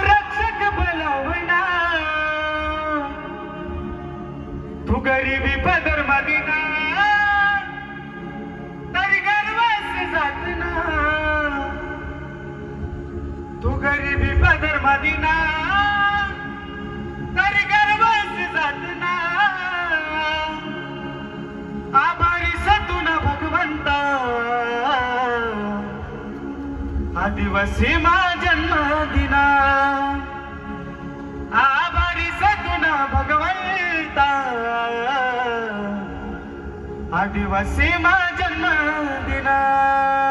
रक्षक बोलावना. तू गरीबी पदर मदिना आदिवासी दिवस मा जन्मदिना. आभारी सगुना भगवंता. आदिवासी दिवस मा जन्मदिना.